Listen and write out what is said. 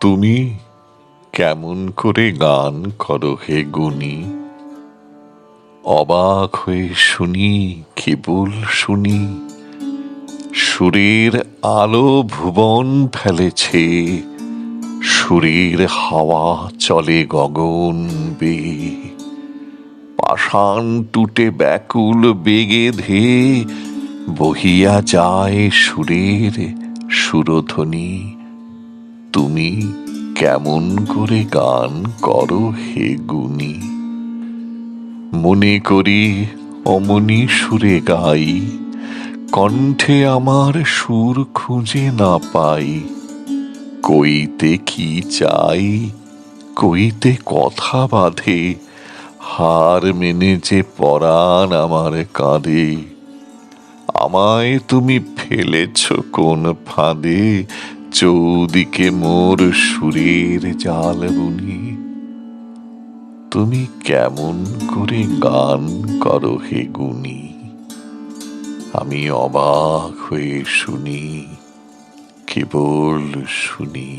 তুমি কেমন করে গান করো হে গুণী? অবাক হয়ে শুনি, কেবল শুনি, সুরের আলো ভুবন ফেলেছে, সুরের হাওয়া চলে গগন বে পাষাণ টুটে ব্যাকুল বেগে ধে, বহিয়া যায় সুরের সুরধ্বনি। তুমি কেমন করে গান করো হে গুণী? মনে করি অমনি সুরে গাই, কণ্ঠে আমার সুর খুঁজে না পাই। কইতে কি চাই, কইতে কথা বাঁধে, হার মেনে যে পরাণ আমার কাঁদে আমায় তুমি ফেলেছ কোন ফাঁদে চৌদিকে মোর সুরের জাল বুনি। তুমি কেমন করে গান করো হে গুনি আমি অবাক হয়ে শুনি, কেবল শুনি।